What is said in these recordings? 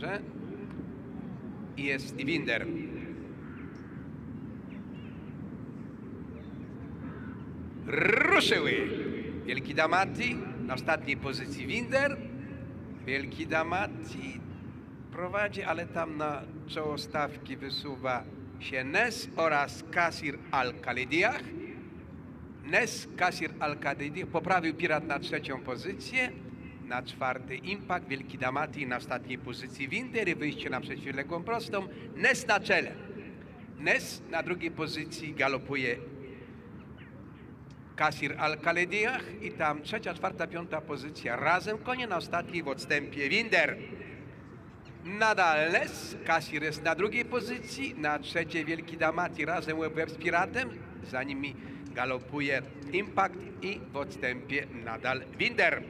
Dobrze. I jest i Winder. Ruszyły. Wielki Damati na ostatniej pozycji Winder. Wielki Damati prowadzi, ale tam na czoło stawki wysuwa się Nes oraz Kasir Al-Khalidiach. Nes Kasir Al-Khalidiach poprawił Pirat na trzecią pozycję. Na czwarty Impact, Wielki Damati na ostatniej pozycji Winder i wyjście na przeciwległą prostą. Nes na czele. Nes na drugiej pozycji galopuje Kasir Al-Khalidiach i tam trzecia, czwarta, piąta pozycja razem. Konie na ostatniej w odstępie Winder. Nadal Les, Kasir jest na drugiej pozycji, na trzeciej Wielki Damati razem łeb z Piratem, za nimi galopuje Impact i w odstępie nadal Winder.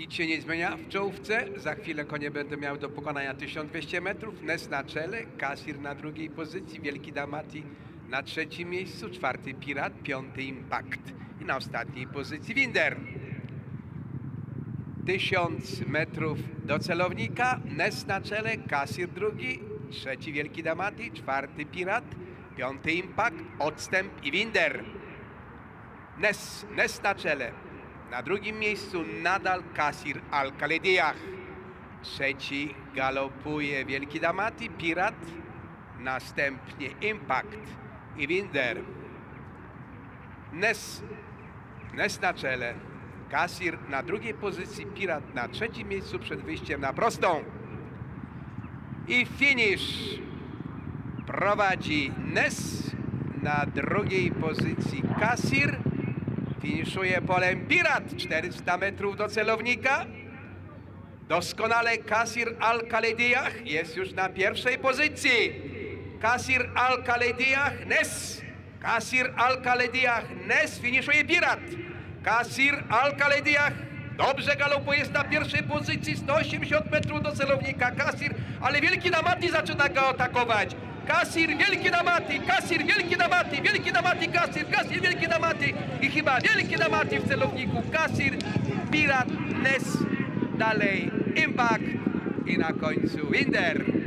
Nic się nie zmienia w czołówce, za chwilę konie będą miały do pokonania 1200 metrów, Nes na czele, Kasir na drugiej pozycji, Wielki Damati na trzecim miejscu, czwarty Pirat, piąty Impact i na ostatniej pozycji Winder. 1000 metrów do celownika, Nes na czele, Kasir drugi, trzeci Wielki Damati, czwarty Pirat, piąty Impact, odstęp i Winder. Nes, Nes na czele, na drugim miejscu nadal Kasir Al-Khalidiach. Trzeci galopuje Wielki Damati, Pirat, następnie Impact i Winder. Nes, Nes na czele, Kasir na drugiej pozycji, Pirat na trzecim miejscu przed wyjściem na prostą. I finish prowadzi Nes na drugiej pozycji Kasir. Finiszuje polem Pirat, 400 metrów do celownika. Doskonale Kasir Al-Khalidiach jest już na pierwszej pozycji. Kasir Al-Khalidiach, Nes. Kasir Al-Khalidiach, Nes, finiszuje Pirat. Kasir Al-Khalidiach dobrze galopuje, jest na pierwszej pozycji, 180 metrów do celownika. Kasir, ale Wielki Damati zaczyna go atakować. Kasir, Wielki Damati, Kasir, Wielki Damati, Wielki Damati, Kasir, Kasir, Wielki Damati i chyba Wielki Damati w celowniku. Kasir, Pirat, Nes, dalej Impact i na końcu Winder.